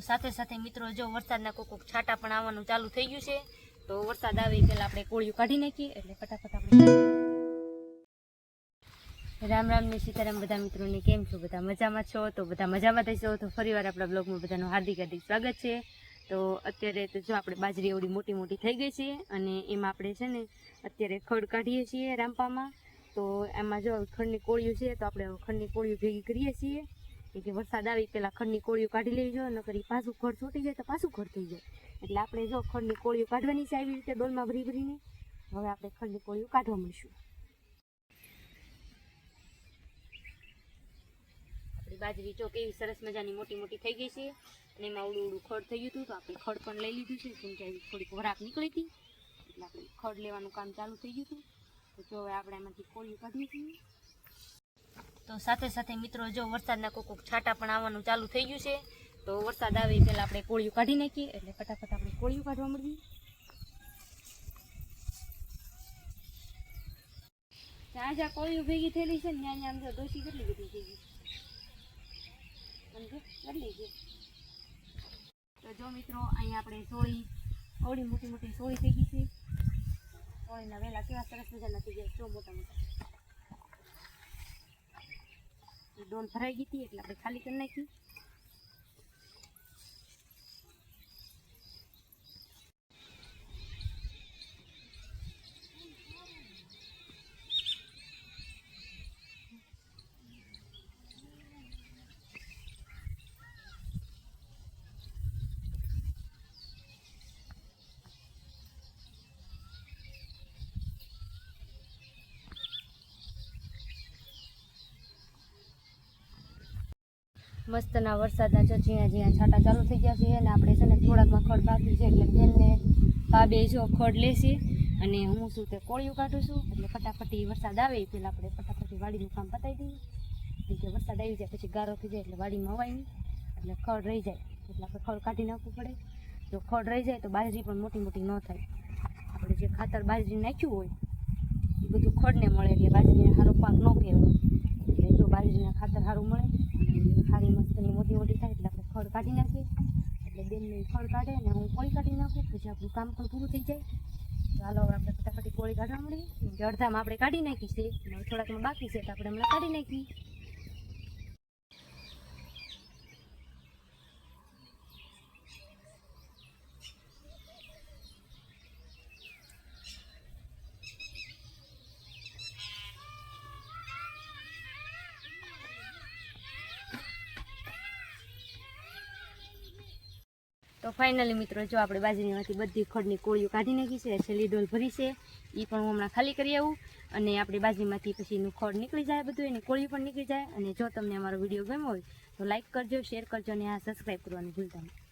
સાથે સાથે મિત્રો જો વરસાદના કોક કોક છાંટા પણ આવવાનું ચાલુ થઈ ગયું છે, તો વરસાદ આવે પહેલાં આપણે કોળિયું કાઢી નાખીએ એટલે ફટાફટ આપણે રામ રામ ને સીતારામ બધા મિત્રોને કેમ છો? બધા મજામાં છો? તો બધા મજામાં થઈશો તો ફરીવાર આપણા બ્લોગમાં બધાનું હાર્દિક હાર્દિક સ્વાગત છે. તો અત્યારે તો જો આપણે બાજરી એવડી મોટી મોટી થઈ ગઈ છે અને એમાં આપણે છે ને અત્યારે ખડ કાઢીએ છીએ રાંપામાં તો એમાં જો ખડની કોળિયું છે તો આપણે ખંડની કોળિયું ભેગી કરીએ છીએ. કે વરસાદ આવી પહેલાં ખંડની કોળીઓ કાઢી લેજો નકર એ પાછું ખડ છૂટી જાય તો પાછું ખડ થઈ જાય. એટલે આપણે જો ખંડની કોળીઓ કાઢવાની છે આવી રીતે ડોલમાં ભરી ભરીને, હવે આપણે ખંડની કોળીઓ કાઢવા મળીશું. આપણી બાજરી જો કેવી સરસ મજાની મોટી મોટી થઈ ગઈ છે, અને એમાં ઉડું ઉડું ખડ થઈ ગયું હતું, તો આપણે ખડ પણ લઈ લીધું છે, કેમ કે થોડીક વરાક નીકળી હતી. એટલે આપણે ખડ લેવાનું કામ ચાલુ થઈ ગયું હતું. તો જો હવે આપણે એમાંથી કોળીઓ કાઢીએ છીએ. તો સાથે સાથે મિત્રો, જો વરસાદના કોક કોક છાંટા પણ આવવાનું ચાલુ થઈ ગયું છે, તો વરસાદ આવે પહેલાં આપણે કોળિયું કાઢી નાખીએ, એટલે ફટાફટ આપણે કોળિયું કાઢવા મળીએ જ્યાં જ્યાં કોળિયું ભેગી થયેલી છે ને ત્યાં ત્યાં અંદર ડોસી કેટલી બધી થઈ ગઈ. છે. તો જો મિત્રો, અહીંયા આપણે સોળી ઓળી મોટી મોટી સોળી થઈ ગઈ છે. સોળીના વહેલા કેવા સરસ મજાના થઈ ગયા જો મોટા મોટા એ ડોલ ભરાઈ ગઈ હતી એટલે આપણે ખાલી કરી નાખી. મસ્તના વરસાદના જો જ્યાં જ્યાં છાંટા ચાલુ થઈ ગયા છે અને આપણે છે ને થોડાકમાં ખડ બાકી છે એટલે બેનને ભાભે જો ખડ લેશે અને હું શું તે કોળિયું કાઢું છું. એટલે ફટાફટી વરસાદ આવે પહેલાં આપણે ફટાફટી વાડીનું કામ પતાવી દઈએ. એટલે વરસાદ આવી જાય પછી ગારો થઈ જાય એટલે વાડીમાં અવાય એટલે ખડ રહી જાય. એટલે આપણે ખડ કાઢી નાખવું પડે. જો ખડ રહી જાય તો બાજરી પણ મોટી મોટી ન થાય. આપણે જે ખાતર બાજરી નાખ્યું હોય એ બધું ખડને મળે એટલે બાજરીને સારો પાક ન કહેવાય. એટલે જો બાજરીના ખાતર સારું મળે અને સારી મસ્તની મોટી મોટી થાય એટલે આપણે ખડ કાઢી નાખીએ એટલે બેનને ખડ કાઢે ને હું કોળી કાઢી નાખું, પછી આપણું કામ પણ પૂરું થઈ જાય. હાલો આપણે ફટાફટ કોળી કાઢવા મળીએ અડધામાં આપણે કાઢી નાખી છે થોડાકમાં બાકી છે, તો આપણે હમણાં કાઢી નાખી. તો ફાઇનલી મિત્રો, જો આપણે બાજરીમાંથી બધી ખડની કોળીઓ કાઢી નાખી છે, છેલ્લી ડોલ ભરી છે એ પણ હું હમણાં ખાલી કરી આવું અને આપણી બાજરીમાંથી પછી એનું ખડ નીકળી જાય બધું, એની કોળી પણ નીકળી જાય અને જો તમને અમારો વીડિયો ગમ્યો હોય તો લાઇક કરજો શેર કરજો અને આ સબસ્ક્રાઈબ કરવાનું ભૂલતા નહીં.